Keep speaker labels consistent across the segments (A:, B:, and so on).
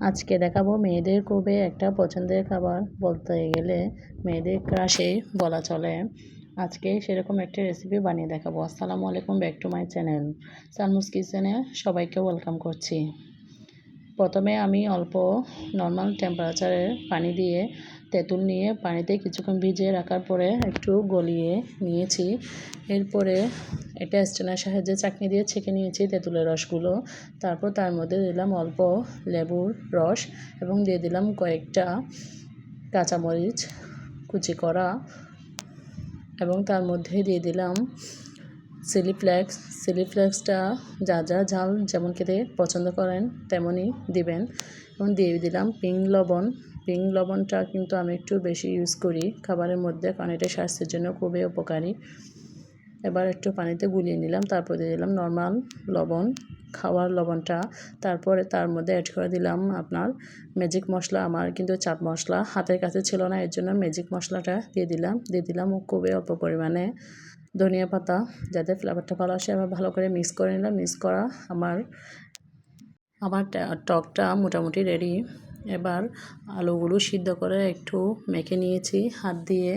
A: আজকে দেখাবো মেয়েদের খুবই একটা পছন্দের খাবার বলতে গেলে মেয়েদের ক্রাশে বলা চলে। আজকে সেরকম একটা রেসিপি বানিয়ে দেখাবো। আসসালামু আলাইকুম, back to my channel. Salmus কিচেনে সবাইকে ওয়েলকাম করছি। প্রথমে আমি অল্প নর্মাল টেম্পারেচারে পানি দিয়ে তেঁতুল নিয়ে পানিতে কিছুক্ষণ ভিজিয়ে রাখার পরে একটু গলিয়ে নিয়েছি। এরপরে এটা স্টেনার সাহায্যে চাকনি দিয়ে ছেঁকে নিয়েছি তেঁতুলের রসগুলো। তারপর তার মধ্যে দিলাম অল্প লেবুর রস এবং দিয়ে দিলাম কয়েকটা কাঁচামরিচ, কুচি করা এবং তার মধ্যে দিয়ে দিলাম চিলি ফ্লেক্স চিলি ফ্লেক্সটা যা যা ঝাল যেমন খেতে পছন্দ করেন, তেমনই দিবেন। এবং দিয়ে দিলাম পিঙ্ক লবণ। পিঙ্ক লবণটা কিন্তু আমি একটু বেশি ইউজ করি খাবারের মধ্যে, কারণ এটা স্বাস্থ্যের জন্য খুবই উপকারী। এবার একটু পানিতে গুলিয়ে নিলাম, তারপর দিয়ে দিলাম নর্মাল লবণ, খাওয়ার লবণটা। তারপরে তার মধ্যে অ্যাড করে দিলাম আপনার ম্যাজিক মশলা। আমার কিন্তু চাট মশলা হাতের কাছে ছিল না, এর জন্য ম্যাজিক মশলাটা দিয়ে দিলাম। দিয়ে দিলাম খুবই অল্প পরিমাণে ধনিয়া পাতা যাতে ফ্লেভারটা ভালো আসে, আবার ভালো করে মিক্স করে নিলাম। মিক্স করা আমার আমার টকটা মোটামুটি রেডি এবার আলুগুলো সিদ্ধ করে একটু মেখে নিয়েছি। হাত দিয়ে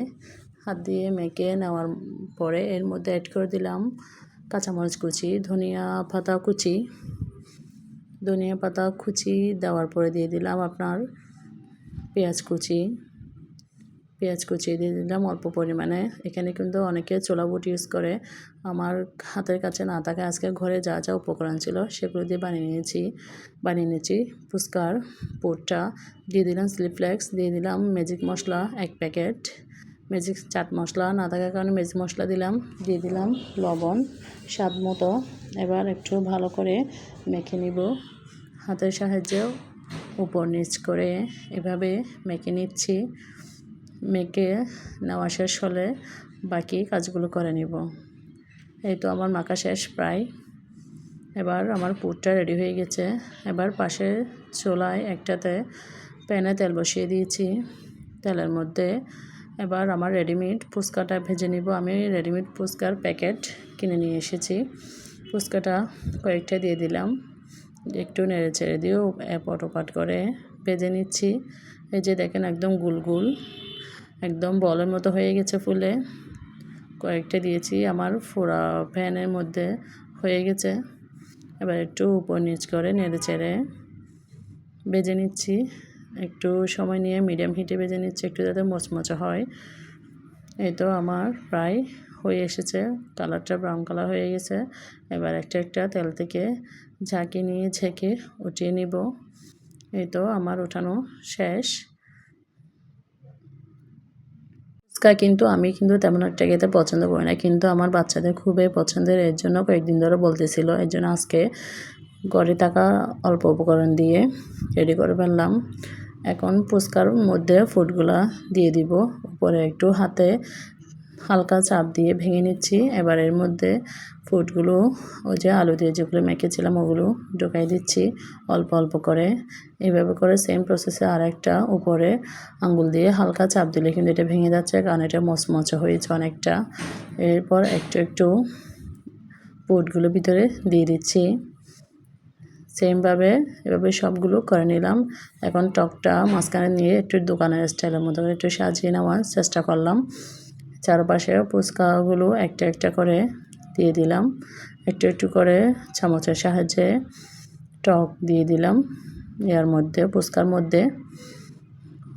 A: হাত দিয়ে মেখে নেওয়ার পরে এর মধ্যে অ্যাড করে দিলাম কাঁচামরিচ কুচি, ধনিয়া পাতা কুচি। ধনিয়া পাতা কুচি দেওয়ার পরে দিয়ে দিলাম আপনার পেঁয়াজ কুচি। পেঁয়াজ কুচিয়ে দিয়ে দিলাম অল্প পরিমাণে। এখানে কিন্তু অনেকে চোলা বুট ইউজ করে। আমার হাতের কাছে না থাকে আজকে ঘরে যা যা উপকরণ ছিল সেগুলো দিয়ে বানিয়ে নিয়েছি। বানিয়ে নিয়েছি ফুচকার পুরটা। দিয়ে দিলাম স্লিপফ্লেক্স দিয়ে দিলাম ম্যাজিক মশলা এক প্যাকেট। ম্যাজিক চাট মশলা না থাকার কারণে ম্যাজিক মশলা দিলাম। দিয়ে দিলাম লবণ স্বাদ মতো। এবার একটু ভালো করে মেখে নিব। হাতের সাহায্যেও উপর নিচ করে এভাবে মেখে নিচ্ছি। মেখে নেওয়া শেষ হলে বাকি কাজগুলো করে নিব। এই তো আমার মাখা শেষ প্রায়। এবার আমার পুরটা রেডি হয়ে গেছে। এবার পাশে চোলায় একটাতে প্যানে তেল বসিয়ে দিয়েছি। তেলের মধ্যে এবার আমার রেডিমেড ফুচকাটা ভেজে নিব। আমি রেডিমেড ফুচকার প্যাকেট কিনে নিয়ে এসেছি। ফুচকাটা কয়েকটা দিয়ে দিলাম। একটু নেড়ে ছেড়ে দিয়েও এপট ওপাট করে ভেজে নিচ্ছি। এই যে দেখেন একদম গুল গুল একদম বলের মতো হয়ে গেছে ফুলে। কয়েকটা দিয়েছি আমার ফোড়া ফ্যানের মধ্যে হয়ে গেছে। এবার একটু উপর নিচ করে নেড়ে চেড়ে বেজে নিচ্ছি। একটু সময় নিয়ে মিডিয়াম হিটে বেজে নিচ্ছি একটু যাতে মচমচে হয়। এই তো আমার প্রায় হয়ে এসেছে। কালারটা ব্রাউন কালার হয়ে গেছে। এবার একটা একটা তেল থেকে ঝাঁকি নিয়ে ঝেঁকে উঠিয়ে নিব। এই তো আমার ওঠানো শেষ। ফুচকা কিন্তু আমি কিন্তু তেমন একটা খেতে পছন্দ করি না। কিন্তু আমার বাচ্চাদের খুবই পছন্দের, এর জন্য কয়েকদিন ধরে বলতেছিল। এর জন্য আজকে গড়ে থাকা অল্প উপকরণ দিয়ে রেডি করে ফেললাম। এখন ফুচকার মধ্যে ফুডগুলা দিয়ে দিব। উপরে একটু হাতে হালকা চাপ দিয়ে ভেঙে নিচ্ছি। এবার এর মধ্যে ফুডগুলো ওই যে আলু দিয়ে যেগুলো মেখেছিলাম ওগুলো ঢোকাই দিচ্ছি অল্প অল্প করে। এইভাবে করে সেম প্রসেসে আর একটা উপরে আঙ্গুল দিয়ে হালকা চাপ দিলে কিন্তু এটা ভেঙে যাচ্ছে, কারণ এটা মচমচে হয়েছে অনেকটা। এরপর একটু একটু ফুডগুলো ভিতরে দিয়ে দিচ্ছি। সেমভাবে এভাবে সবগুলো করে নিলাম। এখন টকটা মাঝখানে নিয়ে একটু দোকানের স্টাইলের মতো করে একটু সাজিয়ে নেওয়ার চেষ্টা করলাম। চারপাশে ফুচকাগুলো একটা একটা করে দিয়ে দিলাম। একটু একটু করে চামচের সাহায্যে টক দিয়ে দিলাম। এর মধ্যে, ফুচকার মধ্যে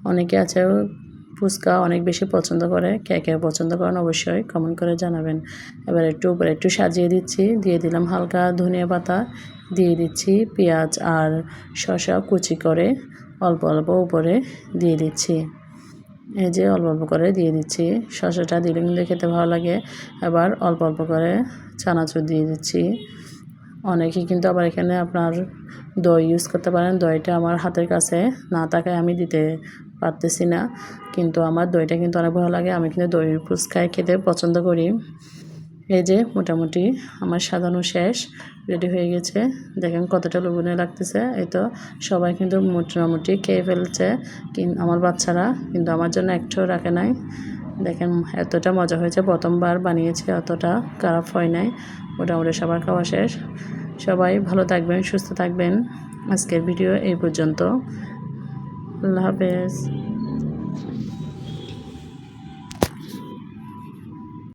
A: অনেকে আছে ফুচকা অনেক বেশি পছন্দ করে, কে কে পছন্দ করেন অবশ্যই কমেন্ট করে জানাবেন। এবার একটু উপরে একটু সাজিয়ে দিচ্ছি, দিয়ে দিলাম হালকা ধনিয়া পাতা, দিয়ে দিচ্ছি পেঁয়াজ আর শসা কুচি করে অল্প অল্প উপরে দিয়ে দিচ্ছি। এই যে অল্প অল্প করে দিয়ে দিচ্ছি। শসাটা দিলে কিন্তু খেতে ভালো লাগে। আবার অল্প অল্প করে চানাচুর দিয়ে দিচ্ছি। অনেকেই কিন্তু আবার এখানে আপনার দই ইউজ করতে পারেন। দইটা আমার হাতের কাছে না থাকায় আমি দিতে পারতেছি না। কিন্তু আমার দইটা কিন্তু অনেক ভালো লাগে। আমি কিন্তু দই ফুচকায় খেতে পছন্দ করি। এই যে মোটামুটি আমার সাজানো শেষ রেডি হয়ে গেছে। দেখেন কতটা লবণে লাগতেছে। এই তো সবাই কিন্তু মোটামুটি খেয়ে ফেলছে। আমার বাচ্চারা, কিন্তু আমার জন্য একটু রাখে নাই। দেখেন এতটা মজা হয়েছে, প্রথমবার বানিয়েছে অতটা খারাপ হয় নাই। মোটামুটি সবার খাওয়া শেষ। সবাই ভালো থাকবেন, সুস্থ থাকবেন। আজকের ভিডিও এই পর্যন্ত। আল্লাহ হাফেজ।